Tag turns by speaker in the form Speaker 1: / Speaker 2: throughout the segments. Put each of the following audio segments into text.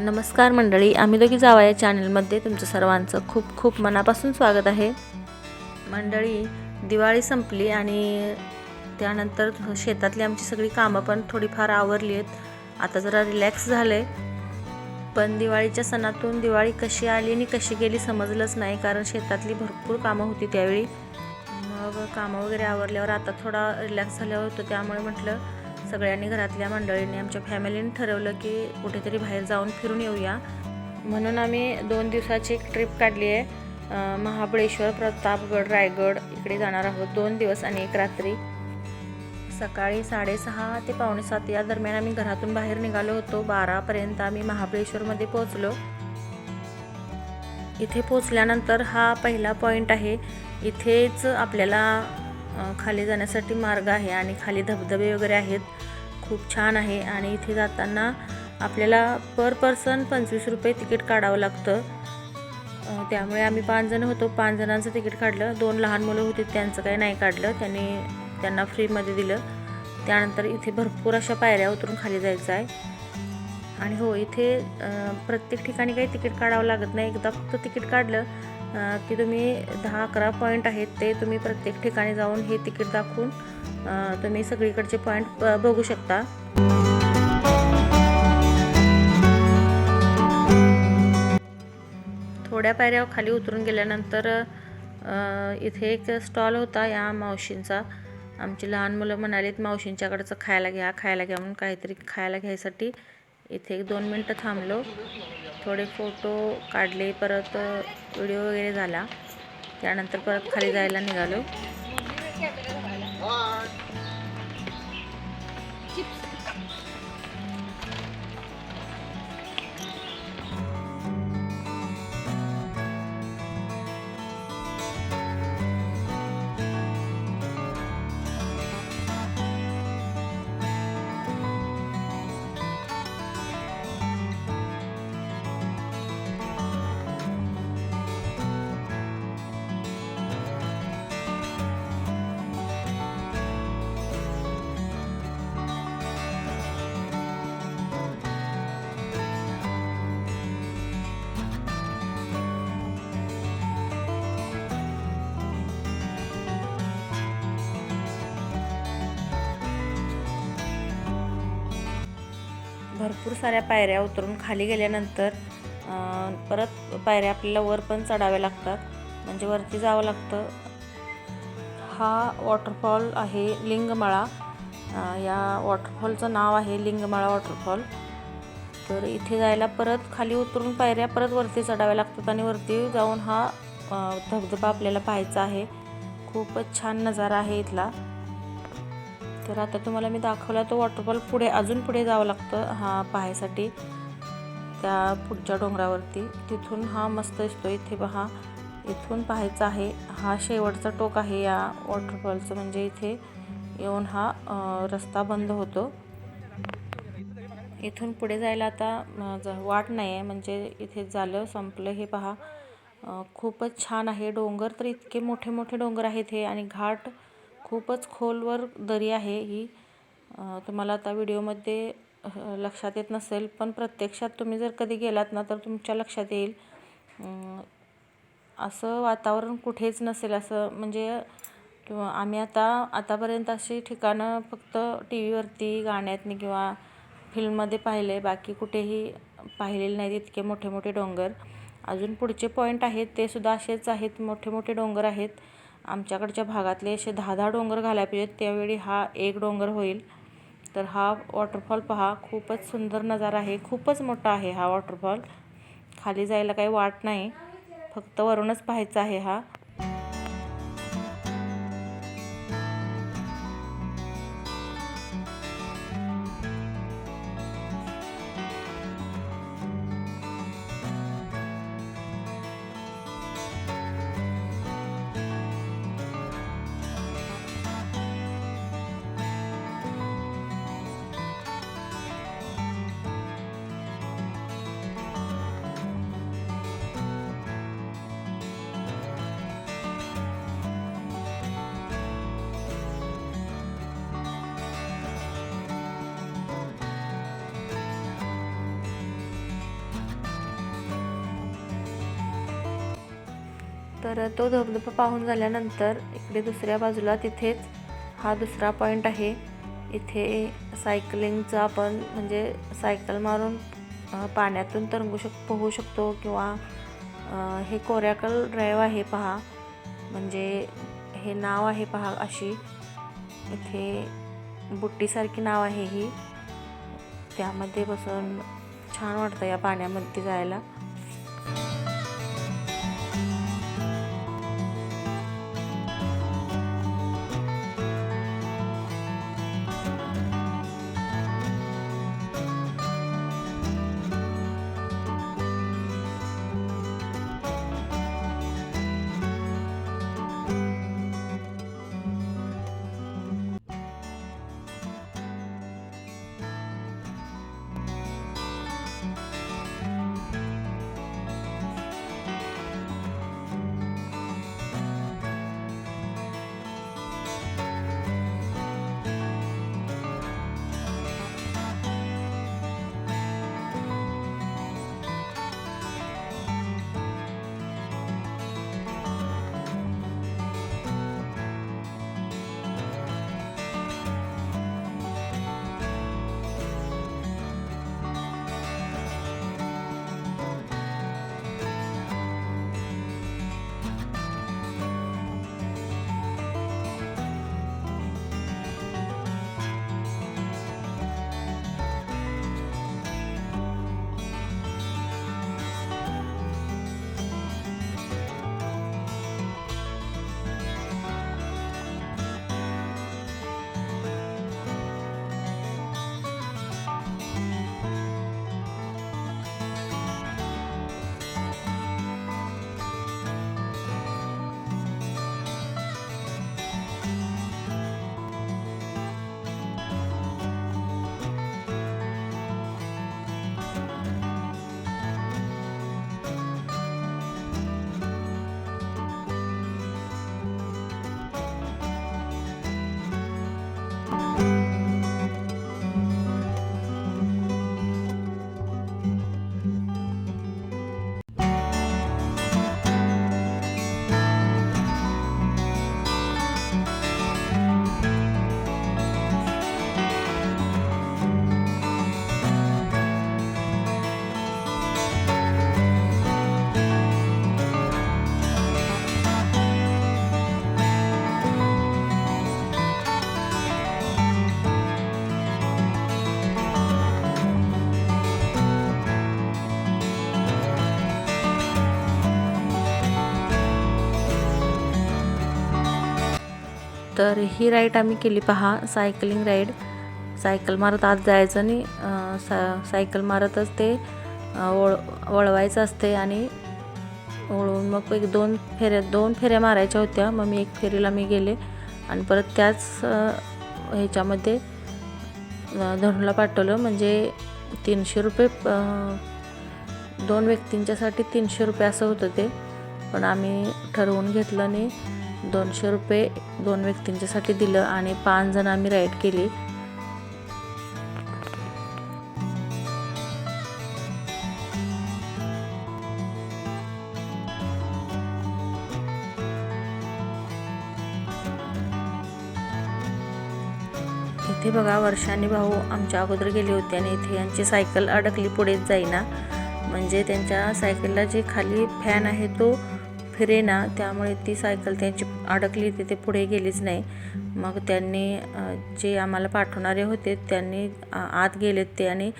Speaker 1: नमस्कार मंडळी आम्ही दोघी जावा या चॅनलमध्ये. तुमचं सर्वांचं खूप खूप मनापासून स्वागत आहे. मंडळी दिवाळी संपली आणि त्यानंतर शेतातली आमची सगळी कामं पण थोडीफार आवरली आहेत. आता जरा रिलॅक्स झालं आहे पण दिवाळीच्या सणातून दिवाळी कशी आली आणि कशी गेली समजलंच नाही कारण शेतातली भरपूर कामं होती त्यावेळी. मग कामं वगैरे आवरल्यावर आता थोडा रिलॅक्स झाल्यावर होतं त्यामुळे म्हटलं सगळ्यांनी घरातल्या मंडळींनी आमच्या फॅमिलीने ठरवलं की कुठेतरी बाहेर जाऊन फिरून येऊया. म्हणून आम्ही दोन दिवसाची एक ट्रिप काढली आहे. महाबळेश्वर प्रतापगड रायगड इकडे जाणार आहोत दोन दिवस आणि एक रात्री. सकाळी साडेसहा ते पावणे सात या दरम्यान आम्ही घरातून बाहेर निघालो होतो. बारापर्यंत आम्ही महाबळेश्वरमध्ये पोहोचलो. इथे पोचल्यानंतर हा पहिला पॉईंट आहे. इथेच आपल्याला खाली जाण्यासाठी मार्ग आहे आणि खाली धबधबे वगैरे आहेत. खूप छान आहे आणि इथे जाताना आपल्याला पर पर्सन पंचवीस रुपये तिकीट काढावं लागतं. त्यामुळे आम्ही पाचजणं होतो. पाच जणांचं तिकीट काढलं. दोन लहान मुलं होती त्यांचं काही नाही काढलं. त्यांनी त्यांना फ्रीमध्ये दिलं. त्यानंतर इथे भरपूर अशा पायऱ्या उतरून खाली जायचं आहे. आणि हो इथे प्रत्येक ठिकाणी काही तिकीट काढावं लागत नाही. एकदा फक्त तिकीट काढलं की तुम्ही दहा अकरा पॉईंट आहेत ते तुम्ही प्रत्येक ठिकाणी जाऊन हे तिकीट दाखवून तुम्ही सगळीकडचे पॉईंट बघू शकता. थोड्या पायऱ्या खाली उतरून गेल्यानंतर इथे एक स्टॉल होता या मावशींचा. आमची लहान मुलं म्हणालीत मावशींच्याकडचं खायला घ्या खायला घ्या म्हणून काहीतरी खायला घ्यायसाठी इथे एक दोन मिनटं थांबलो. थोडे फोटो काढले परत व्हिडिओ वगैरे झाला. त्यानंतर परत खाली जायला निघालो. भरपूर साऱ्या पायऱ्या उतरून खाली गेल्यानंतर परत पायऱ्या आपल्याला वर पण चढाव्या लागतात. म्हणजे वरती जावं लागतं. हा वॉटरफॉल आहे लिंगमाळा. या वॉटरफॉलचं नाव आहे लिंगमाळा वॉटरफॉल तर इथे जायला परत खाली उतरून पायऱ्या परत वरती चढाव्या लागतात आणि वरती जाऊन हा धबधबा आपल्याला पाहायचा आहे. खूपच छान नजारा आहे इथला. तर आता तुम्हाला मी दाखवला तो वॉटरफॉल पुढे अजून पुढे जावं लागतं हा पाहायसाठी. त्या पुढच्या डोंगरावरती. तिथून हा मस्त दिसतो इथे पहा इथून पाहायचा आहे हा शेवटचा टोक आहे या वॉटरफॉलचं म्हणजे इथे येऊन हा रस्ता बंद होतो. इथून पुढे जायला आता वाट नाही आहे म्हणजे इथे झालं संपलं. हे पहा खूपच छान आहे. डोंगर तर इतके मोठे मोठे डोंगर आहेत हे. आणि घाट खूपच खोलवर दरी आहे ही. तुम्हाला आता व्हिडिओमध्ये लक्षात येत नसेल पण प्रत्यक्षात तुम्ही जर कधी गेलात ना तर तुमच्या लक्षात येईल. असं वातावरण कुठेच नसेल. असं म्हणजे किंवा आम्ही आता आतापर्यंत अशी ठिकाणं फक्त टी व्हीवरती गाण्यातनी किंवा फिल्ममध्ये पाहिले. बाकी कुठेही पाहिलेले नाहीत इतके मोठे मोठे डोंगर. अजून पुढचे पॉईंट आहेत ते सुद्धा असेच आहेत. मोठे मोठे डोंगर आहेत. आमच्याकडच्या भागातले असे दहा दहा डोंगर घालायला पाहिजेत. त्यावेळी हा एक डोंगर होईल. तर हा वॉटरफॉल पहा खूपच सुंदर नजारा आहे. खूपच मोठा आहे हा वॉटरफॉल खाली जायला काही वाट नाही. फक्त वरूनच पाहायचा आहे हा. तर तो धबधबा पाहून झाल्यानंतर इकडे दुसऱ्या बाजूला तिथेच हा दुसरा पॉईंट आहे. इथे सायकलिंगचं आपण म्हणजे सायकल मारून पाण्यातून तरंगू शक पोहू शकतो किंवा हे कोऱ्याकल ड्राईव्ह आहे पहा. म्हणजे हे नाव आहे पहा अशी. इथे बुट्टीसारखी नाव आहे ही. त्यामध्ये बसून छान वाटतं या पाण्यामध्ये जायला. तर ही राईड आम्ही केली पहा सायकलिंग राईड सायकल मारत आत जायचं आणि सा सायकल मारतच ते वळ वळवायचं असते आणि वळवून मग एक दोन फेऱ्या दोन फेऱ्या मारायच्या होत्या. मग मी एक फेरीला मी गेले आणि परत त्याच ह्याच्यामध्ये धनुला पाठवलं. म्हणजे तीनशे रुपये दोन व्यक्तींच्यासाठी तीनशे रुपये असं होतं ते. पण आम्ही ठरवून घेतलं आणि दोनशे रुपये दोन व्यक्तींच्यासाठी दिलं आणि पाच जण आम्ही राईड केली. इथे बघा वर्षांनी भाऊ आमच्या अगोदर गेले होते आणि इथे यांची सायकल अडकली पुढेच जाईना. म्हणजे त्यांच्या सायकलला जे खाली फॅन आहे तो फिरेना त्यामुळे ती सायकल त्यांची अडकली तिथे पुढे गेलीच नाही. मग त्यांनी जे आम्हाला पाठवणारे होते त्यांनी आ- आत गेलेत ते आणि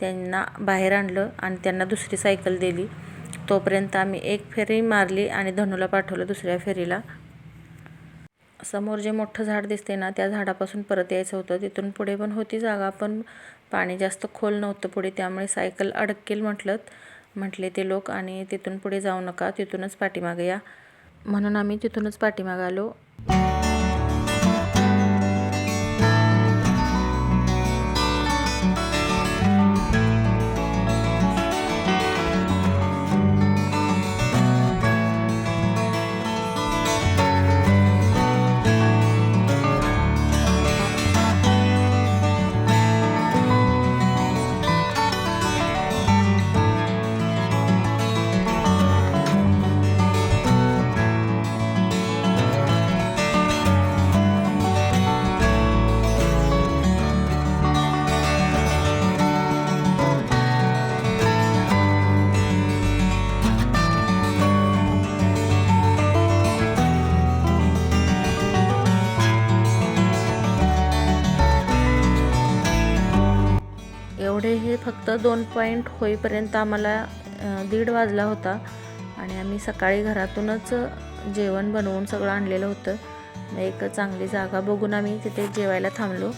Speaker 1: त्यांना बाहेर आणलं आणि त्यांना दुसरी सायकल दिली. तोपर्यंत आम्ही एक फेरी मारली आणि धनुला पाठवलं दुसऱ्या फेरीला. समोर जे मोठं झाड दिसते ना त्या झाडापासून परत यायचं होतं. तिथून पुढे पण होती जागा पण पाणी जास्त खोल नव्हतं पुढे त्यामुळे सायकल अडकेल म्हटलं. म्हटले ते लोक आणि तिथून पुढे जाऊ नका तिथूनच पाठीमागे या. म्हणून आम्ही तिथूनच पाठीमागे आलो. फक्त दोन पॉईंट होईपर्यंत आम्हाला दीड वाजला होता आणि आम्ही सकाळी घरातूनच जेवण बनवून सगळं आणलेलं होतं. एक चांगली जागा बघून आम्ही तिथे जेवायला थांबलो.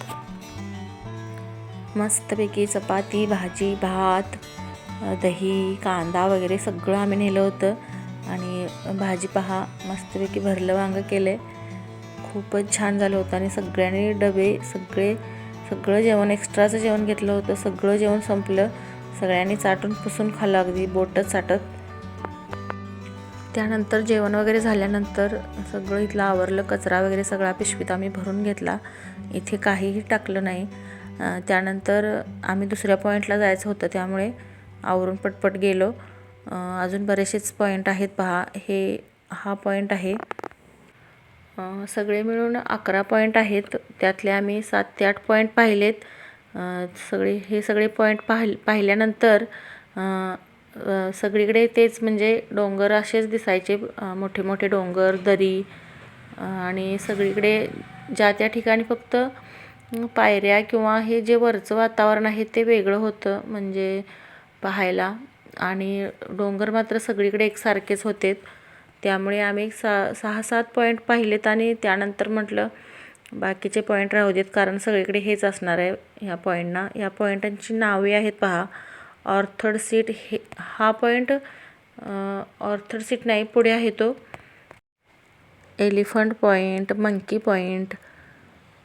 Speaker 1: मस्तपैकी चपाती भाजी भात दही कांदा वगैरे सगळं आम्ही नेलं होतं आणि भाजी पहा मस्तपैकी भरलं वांगं केलं खूपच छान झालं होतं आणि सगळ्यांनी डबे सगळे सगळं जेवण एक्स्ट्राचं जेवण घेतलं होतं सगळं जेवण संपलं. सगळ्यांनी चाटून पुसून खाल्लं अगदी बोटत चाटत. त्यानंतर जेवण वगैरे झाल्यानंतर सगळं इथलं आवरलं कचरा वगैरे सगळा पिशवीत आम्ही भरून घेतला. इथे काहीही टाकलं नाही. त्यानंतर आम्ही दुसऱ्या पॉईंटला जायचं होतं त्यामुळे आवरून पटपट गेलो. अजून बरेचसेच पॉईंट आहेत. पहा हे हा पॉईंट आहे. सगळे मिळून अकरा पॉईंट आहेत. त्यातले आम्ही सात ते आठ पॉईंट पाहिलेत. सगळे हे सगळे पॉईंट पाहि पाहिल्यानंतर सगळीकडे तेच म्हणजे डोंगर असेच दिसायचे. मोठे मोठे डोंगर दरी आणि सगळीकडे ज्या त्या ठिकाणी फक्त पायऱ्या किंवा हे जे वरचं वातावरण आहे ते वेगळं होतं म्हणजे पाहायला. आणि डोंगर मात्र सगळीकडे एकसारखेच होते त्यामुळे आम्ही सा सहा सात पॉईंट पाहिलेत आणि त्यानंतर म्हटलं बाकीचे पॉईंट राहू देत कारण सगळीकडे हेच असणार आहे ह्या पॉईंटना या पॉईंटांची नावे आहेत पहा. ऑर्थड सीट हे हा पॉईंट ऑर्थड सीट नाही पुढे आहे तो. Elephant point monkey point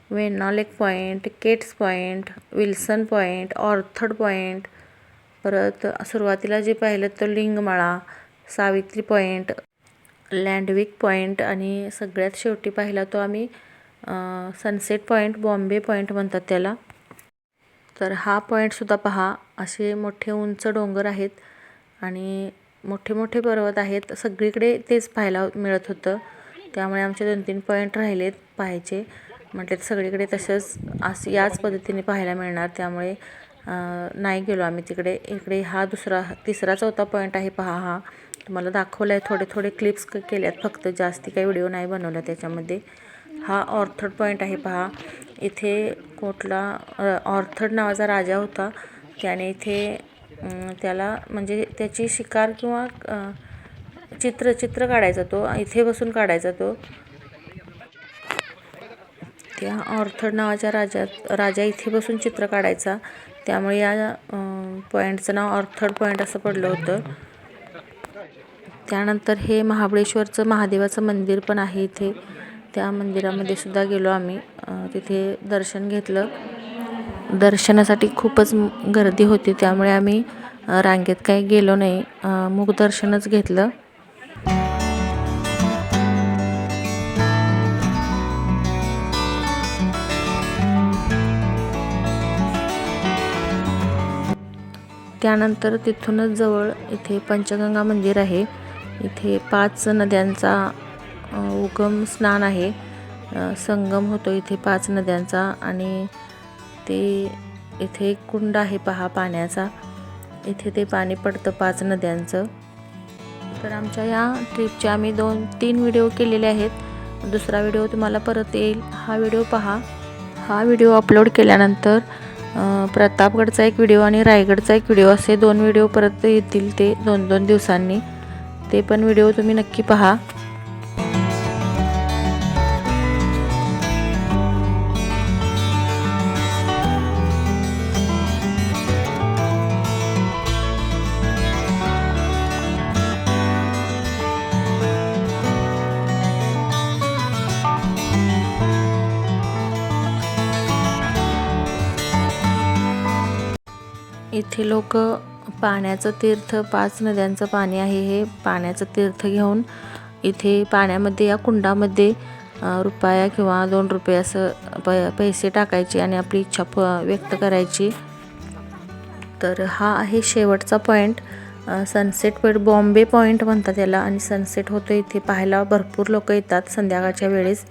Speaker 1: Venna lake point Kate's point Wilson point Arthur's point परत सुरुवातीला जे पाहिलं तर Lingmala Savitri point Lodwick point आणि सगळ्यात शेवटी पाहिला तो आम्ही सनसेट पॉईंट बॉम्बे पॉईंट म्हणतात त्याला. तर हा पॉईंटसुद्धा पहा असे मोठे उंच डोंगर आहेत आणि मोठे मोठे पर्वत आहेत. सगळीकडे तेच पाहायला मिळत होतं. त्यामुळे आमचे दोन तीन पॉईंट राहिलेत पाहायचे. म्हटले सगळीकडे तसंच असं याच पद्धतीने पाहायला मिळणार. त्यामुळे नाही गेलो आम्ही तिकडे. इकडे हा दुसरा तिसरा चौथा पॉईंट आहे पहा हा. तुम्हाला दाखवलं आहे थोडे थोडे क्लिप्स केल्यात फक्त. जास्ती काही व्हिडिओ नाही बनवला त्याच्यामध्ये. हा ऑर्थड पॉईंट आहे पहा. इथे कुठला ऑर्थर्ड ऑर्थड नावाचा राजा होता. त्याने इथे त्याला म्हणजे त्याची शिकार किंवा चित्र चित्र काढायचा तो इथे बसून काढायचा तो. त्या ऑर्थड नावाच्या राजात राजा इथे बसून चित्र काढायचा. त्यामुळे या पॉईंटचं नाव ऑर्थड पॉईंट असं पडलं होतं. त्यानंतर हे महाबळेश्वरचं महादेवाचं मंदिर पण आहे इथे. त्या मंदिरामध्ये सुद्धा गेलो आम्ही. तिथे दर्शन घेतलं. दर्शनासाठी खूपच गर्दी होती त्यामुळे आम्ही रांगेत काही गेलो नाही. मूक मुखदर्शनच घेतलं. त्यानंतर तिथूनच जवळ इथे पंचगंगा मंदिर आहे. इथे पाच नद्यांचा उगम स्नान आहे. संगम होतो इथे पाच नद्यांचा आणि ते इथे एक कुंड आहे पहा पाण्याचा. इथे ते पाणी पडतं पाच नद्यांचं. तर आमच्या या ट्रिपचे आम्ही दोन तीन व्हिडिओ केलेले आहेत. दुसरा व्हिडिओ तुम्हाला परत येईल. हा व्हिडिओ पहा. हा व्हिडिओ अपलोड केल्यानंतर प्रतापगडचा एक व्हिडिओ आणि रायगडचा एक व्हिडिओ असे दोन व्हिडिओ परत येतील ते दोन दोन दिवसांनी. ते पण व्हिडिओ तुम्ही नक्की पहा. इथे लोक पाण्याचं तीर्थ पाच नद्यांचं पाणी आहे हे पाण्याचं तीर्थ घेऊन इथे पाण्यामध्ये या कुंडामध्ये रुपया किंवा दोन रुपये असं प पैसे टाकायचे आणि आपली इच्छा प व्यक्त करायची. तर हा आहे शेवटचा point sunset point Bombay point म्हणतात याला आणि सनसेट होतो इथे पाहायला. भरपूर लोक येतात संध्याकाळच्या वेळेस.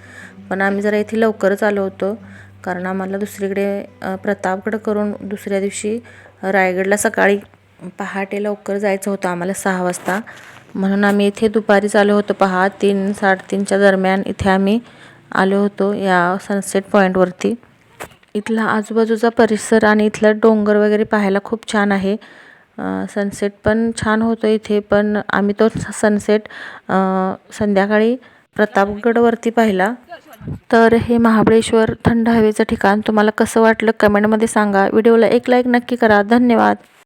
Speaker 1: पण आम्ही जरा इथे लवकरच आलो होतो. कारण आम्हाला दुसरीकडे प्रतापगड करून दुसऱ्या दिवशी रायगडला सकाळी पहाटे लवकर जायचं होतं आम्हाला सहा वाजता. म्हणून आम्ही इथे दुपारीच आलो होतो पहा. तीन साडेतीनच्या दरम्यान इथे आम्ही आलो होतो या सनसेट पॉईंटवरती इथला आजूबाजूचा परिसर आणि इथलं डोंगर वगैरे पाहायला खूप छान आहे. सनसेट पण छान होतो इथे पण आम्ही तो सनसेट संध्याकाळी प्रतापगडवरती पाहिला. तर हे महाबळेश्वर थंड हवेचं ठिकाण. तुम्हाला कसं वाटलं? कमेंटमध्ये सांगा. व्हिडिओला एक लाईक नक्की करा. धन्यवाद.